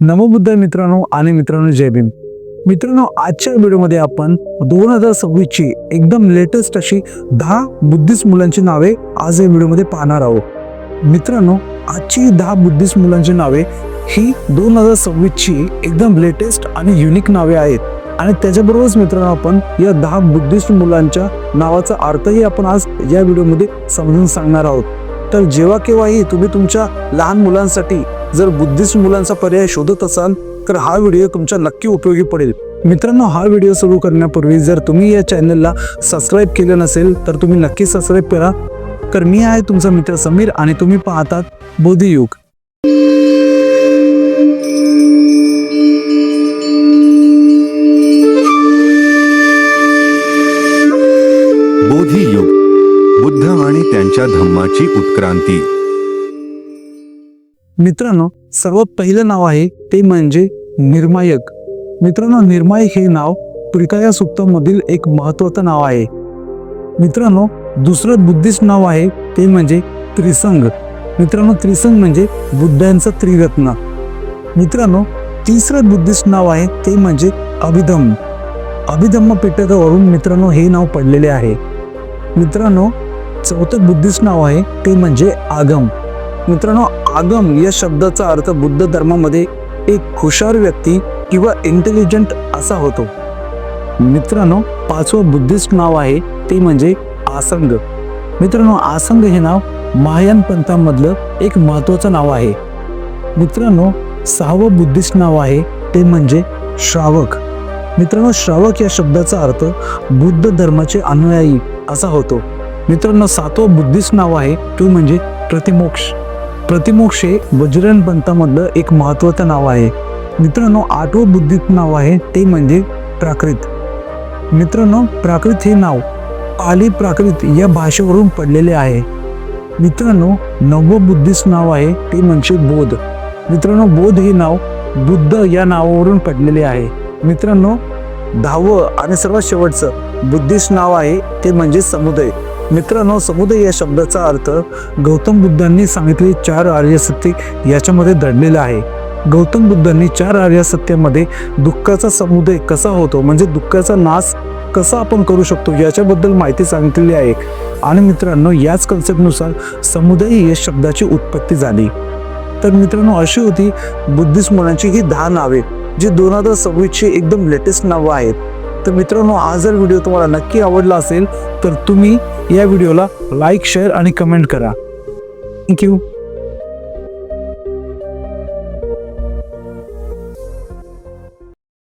नमोबुद्ध मित्रांनो आणि मित्रांनो जय भीम. मित्रांनो आजच्या व्हिडिओमध्ये आपण दोन हजार सव्वीसची एकदम लेटेस्ट अशी दहा बुद्धिस्ट मुलांची नावे आज या व्हिडिओमध्ये पाहणार आहोत. मित्रांनो आजची दहा बुद्धिस्ट मुलांची नावे ही दोन हजार सव्वीसची एकदम लेटेस्ट आणि युनिक नावे आहेत. आणि त्याच्याबरोबरच मित्रांनो आपण या दहा बुद्धिस्ट मुलांच्या नावाचा अर्थही आपण आज या व्हिडिओमध्ये समजून सांगणार आहोत. तर जेव्हा केव्हाही तुम्ही तुमच्या लहान मुलांसाठी जर बुद्धिस्ट मुलांचा पर्याय शोधत असाल तर हा व्हिडिओ तुमच्या नक्की उपयोगी पडेल. मित्रांनो हा व्हिडिओ सुरू करण्यापूर्वी जर तुम्ही या चॅनलला सबस्क्राईब केलं नसेल तर तुम्ही नक्की सबस्क्राईब करा. तर मी आहे तुमचा मित्र समीर आणि तुम्ही पाहतात बोधियुग बोधियुग बुद्ध आणि त्यांच्या धम्माची उत्क्रांती. मित्रांनो सर्वात पहिलं नाव आहे ते म्हणजे निर्मायक. मित्रांनो निर्मायक हे नाव प्रिकाया सुक्तमधील एक महत्वाचं नाव आहे. मित्रांनो दुसरं बुद्धिस्ट नाव आहे ते म्हणजे त्रिसंग. मित्रांनो त्रिसंग म्हणजे बुद्धांचं त्रिरत्न. मित्रांनो तिसरं बुद्धिस्ट नाव आहे ते म्हणजे अभिधम. अभिधम्म पिटकावरून मित्रांनो हे नाव पडलेले आहे. मित्रांनो चौथं बुद्धिस्ट नाव आहे ते म्हणजे आगम. मित्रांनो आगम या शब्दाचा अर्थ बुद्ध धर्मामध्ये एक हुशार व्यक्ती किंवा इंटेलिजंट असा होतो. मित्रांनो पाचवं बुद्धिस्ट नाव आहे ते म्हणजे आसंग. मित्रांनो आसंग हे नाव महायान पंथामधलं एक महत्वाचं नाव आहे. मित्रांनो सहावं बुद्धिस्ट नाव आहे ते म्हणजे श्रावक. मित्रांनो श्रावक या शब्दाचा अर्थ बुद्ध धर्माचे अनुयायी असा होतो. मित्रांनो सातवं बुद्धिस्ट नाव आहे तो म्हणजे प्रतिमोक्ष. प्रतिमोक्ष हे वज्रन पंथामधलं एक महत्वाचं नाव आहे. मित्रांनो आठवं बुद्धीत नाव आहे ते म्हणजे प्राकृत. मित्रांनो प्राकृत हे नाव पाली प्राकृत या भाषेवरून पडलेले आहे. मित्रांनो नवं बुद्धिस्ट नाव आहे ते म्हणजे बोध. मित्रांनो बोध हे नाव बुद्ध या नावावरून पडलेले आहे. मित्रांनो दहावं आणि सर्वात शेवटचं बुद्धिस्ट नाव आहे ते म्हणजे समुदय. मित्रांनो समुदय या शब्दाचा अर्थ गौतम बुद्धांनी सांगितले चार आर्यसत्य याच्यामध्ये दडलेलं आहे. गौतम बुद्धांनी चार आर्यसत्यामध्ये दुःखाचा समुदय कसा होतो म्हणजे दुःखाचा नाश कसा आपण करू शकतो याच्याबद्दल माहिती सांगितलेली आहे. आणि मित्रांनो याच कन्सेप्टनुसार समुदय या शब्दाची उत्पत्ती झाली. तर मित्रांनो अशी होती बुद्धिस्ट मुलांची ही दहा नावे जी दोन हजार सव्वीसची एकदम लेटेस्ट नावं आहेत. तर मित्रांनो हा जर व्हिडिओ तुम्हाला नक्की आवडला असेल तर तुम्ही या व्हिडिओला लाईक शेअर आणि कमेंट करा. Thank you